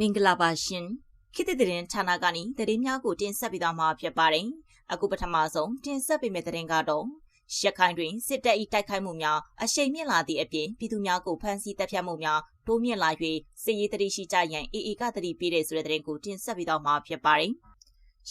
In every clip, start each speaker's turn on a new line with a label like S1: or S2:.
S1: မင်္ဂလာပါရှင်ခေတ်သစ်သတင်းဌာနကနေသတင်းများကိုတင်ဆက်ပေးသွားမှာဖြစ်ပါတယ်အခုပထမဆုံးတင်ဆက်ပေးမယ့်သတင်းကတော့ရခိုင်တွင်စစ်တပ်၏တိုက်ခိုက်မှုများအရှိန်မြင့်လာသည့်အပြင်ပြည်သူများကိုဖမ်းဆီးတပ်ဖြတ်မှုများတိုးမြင့်လာ၍စစ်ရေးတတိရှိကြရန်အေအေကတတိပေးတဲ့ဆိုတဲ့သတင်းကိုတင်ဆက်ပေးသွားမှာဖြစ်ပါတယ်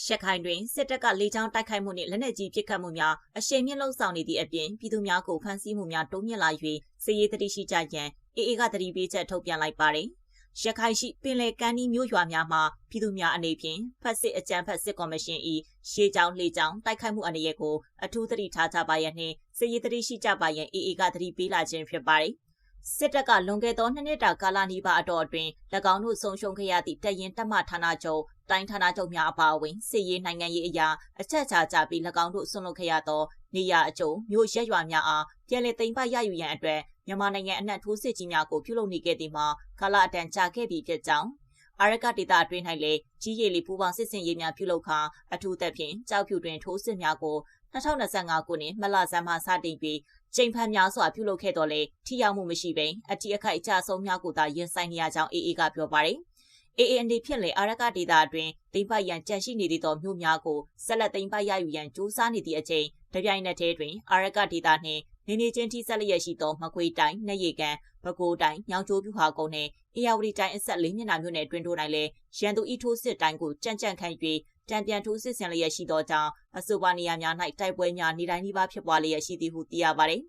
S1: ရခိုင်တွင်စစ်တပ်ကလေကြောင်းတိုက်ခိုက်မှုနှင့်လက်နက်ကြီးပစ်ခတ်မှုများအရှိန်မြင့်လှုံ့ဆော်နေသည့်အပြင်ပြည်သူများကိုဖမ်းဆီးမှုများတိုးမြင့်လာ၍စစ်ရေးတတိရှိကြရန်အေအေကတတိပေးချက်ထုတ်ပြန်လိုက်ပါတယ်။ ရခိုင်ရှိပင်လယ်ကမ်းနီးမြို့ရွာများမှာပြည်သူများအနေဖြင့်ဖက်စစ်အကြမ်းဖက်စစ်ကော်မရှင်၏ရှေးကြောင်းလေကြောင်းတိုက်ခိုက်မှုအနေရကိုအထူးသတိထားကြပါရနှင့်စစ်ရေးတတိရှိကြပါရန်အေအေကသတိပေးလာခြင်းဖြစ်ပါတယ်စစ်တပ်ကလွန်ခဲ့သောနှစ်နှစ်တာကာလနီးပါအတော်အတွင်း၎င်းတို့ဆုံးရှုံးခဲ့ရသည့်တရင်တပ်မဌာနချုပ်တိုင်းဌာနချုပ်များအပါအဝင်စစ်ရေးနိုင်ငံရေးအရာအချက်ချာကြပြီး၎င်းတို့ဆွန့်လွတ်ခဲ့ရသောနေရအကျုံမြို့ရက်ရွာများအားပြည်လည်သိမ်းပိုက်ရယူရန်အတွက် မြန်မာနိုင်ငံအနှံ့ထိုးစစ်ကြီးများကိုပြုလုပ်နေခဲ့သည်မှာကာလအတန်ကြာခဲ့ပြီဖြစ်ကြောင်းအာရကဒေတာအတွင်း၌လည်းကြီးရည်လီပူပေါင်းစစ်စင်ရေးများပြုလုပ်ခါအထူးသဖြင့်ကြောက်ဖြူတွင်ထိုးစစ်များကို2025ခုနှစ်မလဆန်းမှစတင်ပြီးချိန်ဖန်များစွာပြုလုပ်ခဲ့တော်လဲထိရောက်မှုမရှိဘဲအတိအခိုက်အကျဆုံးများကိုသာရင်ဆိုင်နေရကြောင်းအေအေကပြောပါတယ်။ AA အနေဖြင့်လည်းအာရကဒေတာအတွင်းတိမ့်ပိုက်ရန်ကြန့်ရှိနေသည့်သောမြို့များကိုဆက်လက်တိမ့်ပိုက်ရယူရန်ကြိုးစားနေသည့်အချိန်တပြိုင်နက်တည်းတွင်အာရကဒေတာနှင့် နေနေချင်းထိဆက်လျက်ရှိသောမကွေးတိုင်းနှက်ရီကန်ပဲခူးတိုင်းညောင်ကျိုးပြူဟာကုန်းနဲ့အေရဝတီတိုင်းအဆက်လေးမျက်နှာမြို့နယ်တွင်တို့၌လည်းရန်သူဤထိုးစစ်တိုင်းကိုကြံ့ကြံ့ခံ၍တံပြန်ထိုးစစ်ဆင်လျက်ရှိသောကြောင့်အဆိုပါနေရာများ၌တိုက်ပွဲများနေတိုင်းနှိပါဖြစ်ပွားလျက်ရှိသည်ဟုသိရပါသည်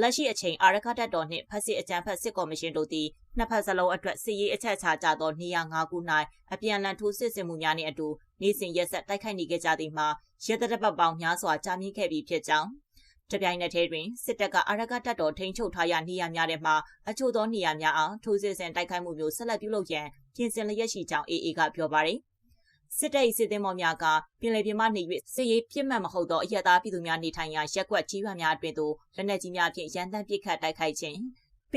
S1: လက်ရှိအချိန်အာရခတ်တော်နှင့်ဖက်စစ်အကြံဖက်စစ်ကော်မရှင်တို့သည်နှစ်ဖက်စလုံးအတွက်စစ်ရေးအချက်ချကြသောနေရာ၅ခု၌အပြန်အလှန်ထိုးစစ်ဆင်မှုများနှင့်အတူနေ့စဉ်ရက်ဆက်တိုက်ခိုက်နေကြကြသည်မှာရဲတပ်ပတ်ပေါင်းများစွာကြာမြင့်ခဲ့ပြီးဖြစ်ကြောင်း တပြိုင်နက်တည်းတွင်စစ်တပ်ကအာရကတပ်တော်ထိန်းချုပ်ထားရနေရာများထဲမှာအချို့သောနေရာများအားထိုးစစ်ဆင်တိုက်ခိုက်မှုမျိုးဆက်လက်ပြုလုပ်ရန်ပြင်ဆင်လျက်ရှိကြောင်း AA ကပြောပါတယ်။စစ်တပ်၏စစ်သည်မော်များကပင်လယ်ပြင်မှနေ၍စစ်ရေးပြစ်မှတ်မဟုတ်သောအရသာပြည်သူများနေထိုင်ရာရက်ကွက်ကြီးရွာများအတွင်သို့လက်နက်ကြီးများဖြင့်ရန်တမ်းပစ်ခတ်တိုက်ခိုက်ခြင်း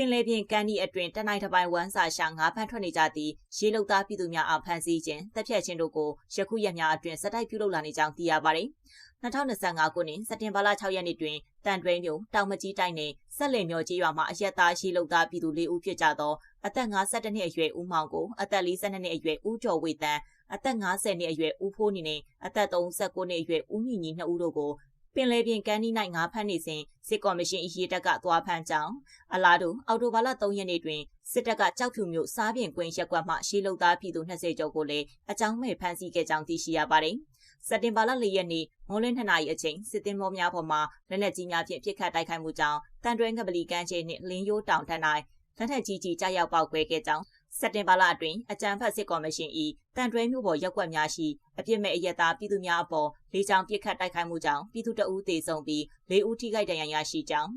S1: ပင်လယ်ပြင်ကမ်းဒီအတွင်တနိုင်းတစ်ပိုင်းဝမ်းစာရှာငါးဖမ်းထွက်နေကြသည့်ရေလုံသားပြည်သူများအားဖမ်းဆီးခြင်းတပ်ဖြတ်ခြင်းတို့ကိုယခုရက်များအတွင်စတိုက်ပြုလုပ်လာနေကြောင်းသိရပါတယ်။2025ခုနှစ်စက်တင်ဘာလ6ရက်နေ့တွင်တန်တွဲမြို့တောင်မကြီးတိုင်းနယ်ဆက်လင်မြို့ကြီးရွာမှာအရက်သားရှိလုံသားပြည်သူ၄ဦးဖြစ်ကြသောအသက်52နှစ်အရွယ်ဦးမောင်ကိုအသက်42နှစ်အရွယ်ဦးကျော်ဝေတန်းအသက်50နှစ်အရွယ်ဦးဖိုးနေနဲ့အသက်39နှစ်အရွယ်ဦးညီညီနှစ်ဦးတို့ကို ပင်လယ်ပြင်ကမ်းနီး၌ငါးဖမ်းနေစဉ်စစ်ကော်မရှင်အရေးတက်ကသွားဖမ်းကြောင်းအလားတူအော်တိုဘာလ3ရက်နေ့တွင်စစ်တပ်ကကြောက်ဖြူမျိုးစားပြင်ကွင်းရက်ကွက်မှရှေးလုံသားပြည်သူ20ကျော်ကိုလည်းအကြောင်းမဲ့ဖမ်းဆီးခဲ့ကြောင်းသိရှိရပါတယ်။စက်တင်ဘာလ၄ရက်နေ့မွန်လင်း2နာရီအချိန်စစ်တင်မောများပေါ်မှာလက်နက်ကြီးများဖြင့်ပစ်ခတ်တိုက်ခိုက်မှုကြောင့်တန်တွဲငပလီကမ်းခြေနှင့်လင်းရိုးတောင်ထက်၌လက်နက်ကြီးကြီးကြားရောက်ပေါက်ကွဲခဲ့ကြောင်း စက်တင်ဘာလအတွင်းအကြံဖတ်စစ်ကော်မရှင်၏တန်တွဲမြို့ပေါ်ရက်ွက်များရှိအပြစ်မဲ့အရက်သားပြည်သူများအပေါ်လေးချောင်းပစ်ခတ်တိုက်ခိုက်မှုကြောင့်ပြည်သူတအူးသေဆုံးပြီးလေးဦးထိခိုက်ဒဏ်ရာရရှိကြောင်း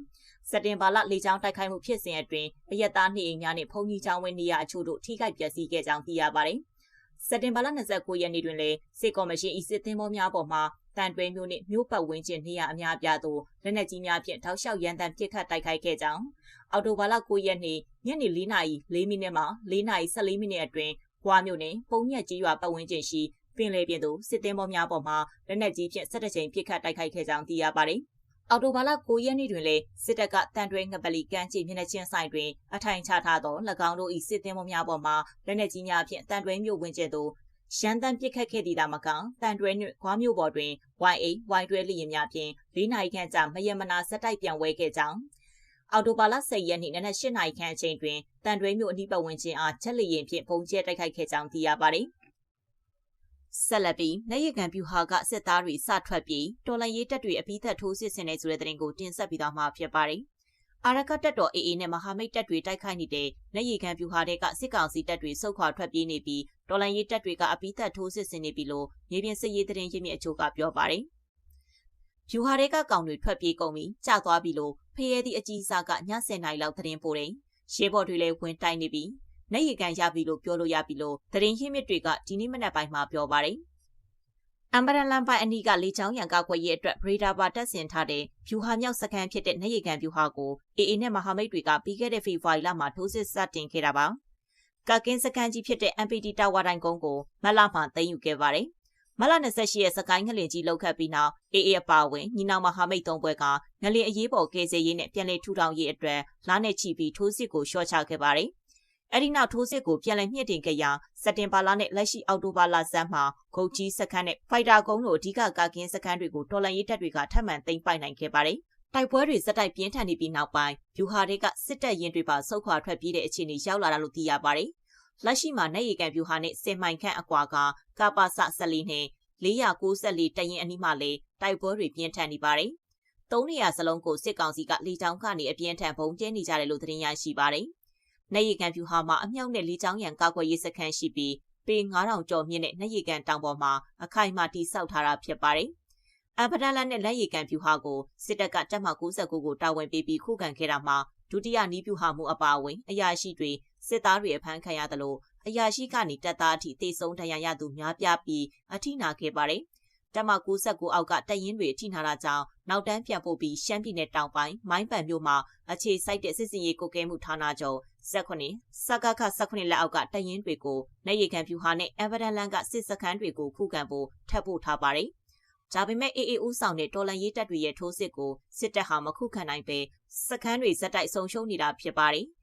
S1: စက်တင်ဘာလလေးချောင်းတိုက်ခိုက်မှုဖြစ်စဉ်အတွင်းအရက်သားနှိအိမ်များနှင့်ဖုန်ကြီးချောင်းဝင်းနေရာအချို့တို့ထိခိုက်ပျက်စီးခဲ့ကြောင်းသိရပါတယ်။စက်တင်ဘာလ29ရက်နေ့တွင်လည်းစစ်ကော်မရှင်ဤစစ်သင်းဘောများပေါ်မှ တန်တွဲမျိုးနှင့်မြို့ပတ်ဝန်းကျင်နေရာအများပြားသို့လက်နက်ကြီးများဖြင့်ထောက်လျှောက်ရန်တမ်းပစ်ခတ်တိုက်ခိုက်ခဲ့ကြောင်းအော်တိုဘာလ9ရက်နေ့ညနေ4နာရီ4မိနစ်မှ4နာရီ14မိနစ်အတွင်းဘွားမြို့နယ်ပုံညက်ကြီးရွာပတ်ဝန်းကျင်ရှိပင်လယ်ပြင်သို့စစ်သင်းဘောများပေါ်မှလက်နက်ကြီးဖြင့်17ကြိမ်ပစ်ခတ်တိုက်ခိုက်ခဲ့ကြောင်းသိရပါတယ်။အော်တိုဘာလ9ရက်နေ့တွင်လည်းစစ်တပ်ကတန်တွဲငပလီကမ်းခြေမျက်နှာချင်းဆိုင်တွင်အထိုင်ချထားသော၎င်းတို့၏စစ်သင်းမများပေါ်မှလက်နက်ကြီးများဖြင့်တန်တွဲမြို့ဝင်ကျသို့ ရန်တမ်းပစ်ခတ်ခဲ့သည့်တာမကတန်တွဲနှင့်ခွားမြို့ပေါ်တွင် Y8 Y12 လျင်များဖြင့်၄နိုင်ခန့်ကြာမယမနာစက်တိုက်ပြန်ဝဲခဲ့ကြောင်းအော်တိုဘာလ10ရက်နေ့နနက်8နာရီခန့်အချိန်တွင်တန်တွဲမြို့အနီးပတ်ဝန်းကျင်အားချက်လျင်ဖြင့်ပုံကျဲတိုက်ခိုက်ခဲ့ကြောင်းသိရပါသည်ဆက်လက်ပြီးနေရကန်ပြူဟာကစစ်သားတွေစထွက်ပြီးတော်လန်ရေးတပ်တွေအပိသက်ထိုးစစ်ဆင်နေဆိုတဲ့တဲ့ရင်ကိုတင်ဆက်ပြီးတော့မှာဖြစ်ပါတယ်။ အာရကတပ်တော် AA နဲ့မဟာမိတ်တပ်တွေတိုက်ခိုက်နေတဲ့နေရကန်ပြူဟာတွေကစစ်ကောင်စီတပ်တွေဆုတ်ခွာထွက်ပြေးနေပြီးတော်လန်ရေးတပ်တွေကအပိသက်ထိုးစစ်ဆင်နေပြီလို့မြေပြင်စစ်ရေးသတင်းရင်းမြစ်အချို့ကပြောပါတယ်။ဖြူဟာတွေကကောင်တွေထွက်ပြေးကုန်ပြီးကြာသွားပြီလို့ဖရဲသည့်အကြီးစားကည10နာရီလောက်သတင်းပို့တယ်။ရှေးဘော်တွေလည်းဝင်တိုက်နေပြီးနေရီကန်ရပြီလို့ပြောလို့ရပြီလို့သတင်းရင်းမြစ်တွေကဒီနေ့မနက်ပိုင်းမှာပြောပါတယ်။ အမ်ဘရန်လန်ပိုင်အနီးကလေချောင်းရံကောက်ွက်ရဲ့အတွက်ဗရေဒါပါတက်ဆင်ထားတဲ့ဖြူဟာမြောက်စခန်းဖြစ်တဲ့နေရီကန်ဖြူဟာကိုအေအေနဲ့မဟာမိတ်တွေကပြီးခဲ့တဲ့ဖေဖော်ဝါရီလမှာထိုးစစ်စတင်ခဲ့တာပါ။ကကင်းစခန်းကြီးဖြစ်တဲ့ MPT တာဝါတိုင်းကုန်းကိုမလမှသိမ်းယူခဲ့ပါတယ်။မလ28ရက်စကိုင်းငလင်ကြီးလောက်ခတ်ပြီးနောက်အေအေအပါဝင်ညီနောင်မဟာမိတ်သုံးဘွဲကငလင်အရေးပေါ်ကယ်ဆယ်ရေးနဲ့ပြန်လည်ထူထောင်ရေးအတွက်လာနဲ့ချီပြီးထိုးစစ်ကိုရှော့ချခဲ့ပါတယ်။ အဲ့ဒီနောက်ထိုးစစ်ကိုပြန်လည်မြင့်တင်ခဲ့ရာစက်တင်ဘာလနဲ့လက်ရှိအောက်တိုဘာလဆန်းမှာဂုတ်ကြီးစခန်းနဲ့ဖိုက်တာကုန်းတို့အဓိကကာကင်းစခန်းတွေကိုတော်လန်ရေးတပ်တွေကထပ်မံသိမ်းပိုက်နိုင်ခဲ့ပါတယ်။တိုက်ပွဲတွေစက်တိုက်ပြင်းထန်နေပြီးနောက်ပိုင်းဗျူဟာတွေကစစ်တပ်ရင်တွေပါဆုတ်ခွာထွက်ပြေးတဲ့အခြေအနေရောက်လာတာလို့သိရပါတယ်။လက်ရှိမှာနေရီကန်ဗျူဟာနဲ့စင်မိုင်ခန့်အကွာကကပါစဆက်လီနဲ့494တရင်အနီးမှာလေတိုက်ပွဲတွေပြင်းထန်နေပါတယ်။သုံးနေရာစလုံးကိုစစ်ကောင်စီကလေကြောင်းကနေအပြင်းထန်ပုံကျဲနေကြတယ်လို့သတင်းရရှိပါတယ်။ နေရီကန်ဗျူဟာမှာအမြောက်နဲ့လေကြောင်းရန်ကာကွယ်ရေးစခန်းရှိပြီးပေ9000ကျော်မြင့်တဲ့နေရီကန်တောင်ပေါ်မှာအခိုင်အမာတိစောက်ထားတာဖြစ်ပါတယ်။အပဒလန်နဲ့လက်ရီကန်ဗျူဟာကိုစစ်တပ်ကတပ်မ69ကိုတာဝန်ပေးပြီးခုခံခဲ့တာမှာဒုတိယနီးဗျူဟာမှုအပါအဝင်အရာရှိတွေစစ်သားတွေအဖမ်းခံရသလိုအရာရှိကနေတပ်သားအထိတေဆုံးဒဏ်ရာရသူများပြားပြီးအထိနာခဲ့ပါတယ်။ တမ69အောက်ကတရင်တွေအထိနာတာကြောင့်နောက်တန်းပြန်ပို့ပြီးရှမ်းပြည်နယ်တောင်ပိုင်းမိုင်းပန်မြို့မှာအခြေစိုက်တဲ့စစ်စင်ရေးကိုကဲမှုဌာနချုပ်ဇက်ခွနေစကခစခွနေလက်အောက်ကတရင်တွေကိုနေရီခံဖြူဟာနဲ့အဗဒန်လန်ကစစ်စခန်းတွေကိုခုခံဖို့ထပ်ပို့ထားပါတယ်။ဒါပေမဲ့အေအေဦးဆောင်တဲ့တော်လန်ရေးတပ်တွေရဲ့ထိုးစစ်ကိုစစ်တပ်ဟာမခုခံနိုင်ပဲစခန်းတွေဇက်တိုက်ဆုံရှုံနေတာဖြစ်ပါတယ်။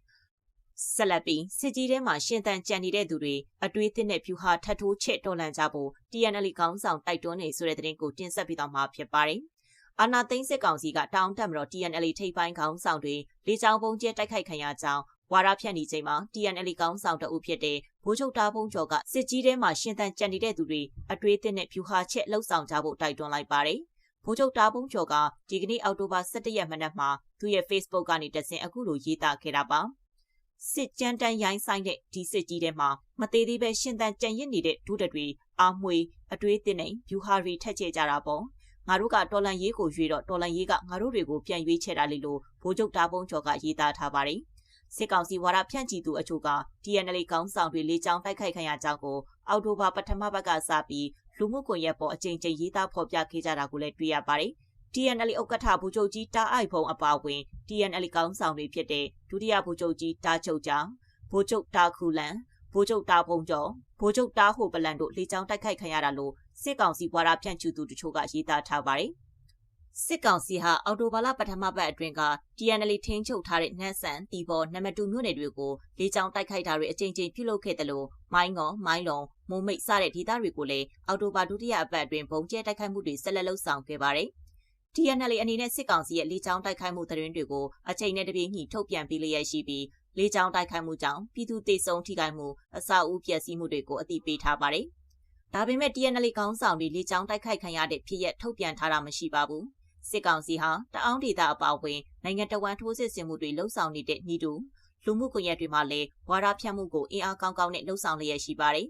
S1: ဆက်လက်ပြီးစစ်ကြီးထဲမှာရှင်သန်ကြံနေတဲ့သူတွေအတွေးသစ်နဲ့ဖြူဟာထတ်ထိုးချစ်တော်လန်ကြဖို့ TNL ကောင်းဆောင်တိုက်တွန်းနေဆိုတဲ့သတင်းကိုတင်ဆက်ပေးတော့မှာဖြစ်ပါတယ်။အာနာသိန်းစစ်ကောင်စီကတောင်းတက်မတော် TNL ထိပ်ပိုင်းခေါင်းဆောင်တွေလေကြောင်းပုံကျဲတိုက်ခိုက်ခံရကြောင်းဝါရဖြန့်နေချိန်မှာ TNL ကောင်းဆောင်တအုပ်ဖြစ်တဲ့ဘိုးချုပ်တားဖုံးကျော်ကစစ်ကြီးထဲမှာရှင်သန်ကြံနေတဲ့သူတွေအတွေးသစ်နဲ့ဖြူဟာချက်လှုပ်ဆောင်ကြဖို့တိုက်တွန်းလိုက်ပါတယ်။ဘိုးချုပ်တားဖုံးကျော်ကဒီကနေ့အောက်တိုဘာ17ရက်မနက်မှာသူ့ရဲ့ Facebook ကနေတဆင့်အခုလိုရေးသားခဲ့တာပါ။ စစ်ကြမ်းတမ်းရိုင်းဆိုင်တဲ့ဒီစစ်ကြီးထဲမှာမသေးသေးပဲရှင်သန်ကြံရစ်နေတဲ့ဒုတတွေအာမွေအတွေးတင်နေဗျူဟာရီထက်ချေကြတာပေါ့ငါတို့ကတော်လန်ရေးကိုရွေတော့တော်လန်ရေးကငါတို့တွေကိုပြန်ရွေးချယ်တာလေလို့ဘိုးချုပ်တားပုံးကျော်ကရေးသားထားပါတယ်စစ်ကောင်စီဝါဒဖြန့်ချီသူအချို့က TNL ကောင်းဆောင်တွေလေးချောင်းတိုက်ခိုက်ခံရကြောင်းကိုအော်တိုဘာပထမဘက်ကစပြီးလူမှုကွန်ရက်ပေါ်အကြိမ်ကြိမ်ရေးသားဖော်ပြခဲ့ကြတာကိုလည်းတွေ့ရပါတယ်။ TNL ဥက္ကဋ္ဌဗိုလ်ချုပ်ကြီးတာအိုက်ဖုံအပါအဝင် TNL ကောင်းဆောင်တွေဖြစ်တဲ့ဒုတိယဗိုလ်ချုပ်ကြီးတာချုပ်ကြောင်ဗိုလ်ချုပ်တာခူလန်ဗိုလ်ချုပ်တာပုံကျော်ဗိုလ်ချုပ်တာဟိုပလန်တို့လေကြောင်းတိုက်ခိုက်ခံရတာလို့စစ်ကောင်စီဘွာရာဖြန့်ချူသူတို့ကရေးသားထားပါတယ်စစ်ကောင်စီဟာအော်တိုဘာလပထမပတ်အတွင်းက TNL ထင်းချုပ်ထားတဲ့နတ်ဆန်တီဘော်နမတူမြို့နယ်တွေကိုလေကြောင်းတိုက်ခိုက်တာတွေအကြိမ်ကြိမ်ပြုလုပ်ခဲ့တယ်လို့မိုင်းငေါမိုင်းလုံမုံမိတ်စတဲ့ဒေသတွေကိုလည်းအော်တိုဘာဒုတိယအပတ်အတွင်းပုံကျဲတိုက်ခိုက်မှုတွေဆက်လက်လှုပ်ဆောင်ခဲ့ပါတယ်။ TNL အနေနဲ့စစ်ကောင်စီရဲ့လေကြောင်းတိုက်ခိုက်မှုသတင်းတွေကိုအချိန်နဲ့တပြေးညီထုတ်ပြန်ပေးလျက်ရှိပြီးလေကြောင်းတိုက်ခိုက်မှုကြောင့်ပြည်သူသေဆုံးထိခိုက်မှုအဆောက်အဦပျက်စီးမှုတွေကိုအသိပေးထားပါတယ်။ဒါပေမဲ့ TNL ကောင်းဆောင်တွေလေကြောင်းတိုက်ခိုက်ခံရတဲ့ဖြစ်ရပ်ထုတ်ပြန်ထားတာမရှိပါဘူး။စစ်ကောင်စီဟာတအောင်းဒေတာအပါအဝင်နိုင်ငံတော်ဝန်ထိုးစစ်ဆင်မှုတွေလှုံ့ဆော်နေတဲ့ညီတူလူမှုကွန်ရက်တွေမှာလည်းဝါဒဖြန့်မှုကိုအင်အားကောင်းကောင်းနဲ့လှုံ့ဆော်လျက်ရှိပါတယ်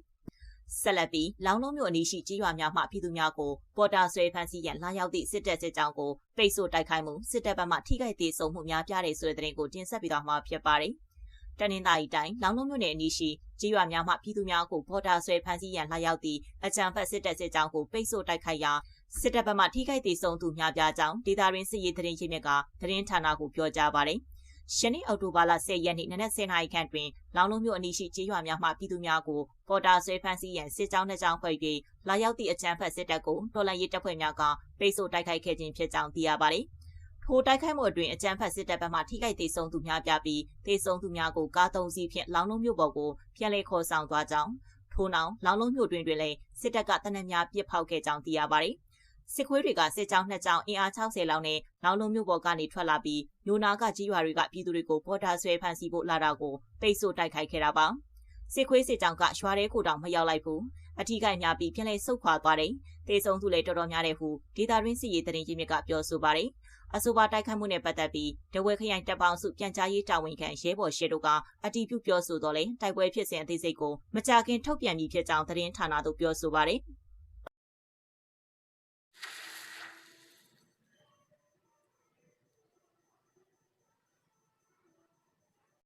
S1: ဆက်လက်ပြီးလောင်းလုံးမြို့အနီးရှိကြီးရွာများမှပြည်သူများကိုပေါ်တာဆွဲဖမ်းဆီးရန်လာရောက်သည့်စစ်တပ်စစ်ကြောင်းကိုပိတ်ဆို့တိုက်ခိုက်မှုစစ်တပ်ဘက်မှထိခိုက်သေးဆုံးမှုများပြားတယ်ဆိုတဲ့သတင်းကိုတင်ဆက်ပြီးတော့မှာဖြစ်ပါတယ်။တနင်္သာရီတိုင်းလောင်းလုံးမြို့နယ်အနီးရှိကြီးရွာများမှပြည်သူများကိုပေါ်တာဆွဲဖမ်းဆီးရန်လာရောက်သည့်အကြံဖက်စစ်တပ်စစ်ကြောင်းကိုပိတ်ဆို့တိုက်ခိုက်ရာစစ်တပ်ဘက်မှထိခိုက်သေးဆုံးသူများပြားကြောင်းဒေတာရင်းစစ်ရေးသတင်းရင်းမြစ်ကသတင်းဌာနကိုပြောကြားပါတယ်။ ယနေ့အောက်တိုဘာလ10ရက်နေ့နနက်10:00နာရီခန့်တွင်လောင်လုံးမြို့အနီးရှိကျေးရွာများမှပြည်သူများကိုပေါ်တာဆွဲဖမ်းဆီးရန်စစ်ကြောင်းနှစ်ကြောင်းဖွဲ့၍လာရောက်သည့်အကြမ်းဖက်စစ်တပ်ကိုတော်လှန်ရေးတပ်ဖွဲ့များကပိတ်ဆို့တိုက်ခိုက်ခဲ့ခြင်းဖြစ်ကြောင်းသိရပါသည်။ထိုတိုက်ခိုက်မှုအတွင်းအကြမ်းဖက်စစ်တပ်ဘက်မှထိခိုက်သေးဆုံးသူများပြပြီးသေဆုံးသူများကိုကားသုံးစီးဖြင့်လောင်လုံးမြို့ပေါ်ကိုပြန်လည်ခေါ်ဆောင်သွားကြောင်းထို့နောက်လောင်လုံးမြို့တွင်တွင်လည်းစစ်တပ်ကတနက်များပစ်ဖောက်ခဲ့ကြောင်းသိရပါသည်။ စစ်ခွေးတွေကစစ်ကြောင်းနှစ်ကြောင်းအင်အား60လောက်နဲ့လောင်လုံးမြို့ပေါ်ကနေထွက်လာပြီးမြို့နာကကြီးရွာတွေကပြည်သူတွေကိုပေါ်တာဆွဲဖမ်းဆီးဖို့လာတာကိုပိတ်ဆို့တိုက်ခိုက်ခဲ့တာပါစစ်ခွေးစစ်ကြောင်းကရွာတဲ့ကိုတောင်မရောက်လိုက်ဘူးအထီးကိုင်များပြီးပြန်လဲဆုတ်ခွာသွားတယ်တေဆုံးသူလည်းတော်တော်များတယ်ဟုဒေတာရင်းစီရေးတရင်ကြီးမြစ်ကပြောဆိုပါတယ်အဆိုပါတိုက်ခိုက်မှုနဲ့ပတ်သက်ပြီးတဝဲခရိုင်တပ်ပေါင်းစုပြန်ကြားရေးတာဝန်ခံရဲဘော်ရှေတို့ကအတီးပြုပြောဆိုတော့လေတိုက်ပွဲဖြစ်စဉ်အသေးစိတ်ကိုမကြခင်ထုတ်ပြန်ပြီးဖြစ်ကြောင်းသတင်းဌာနတို့ပြောဆိုပါတယ်။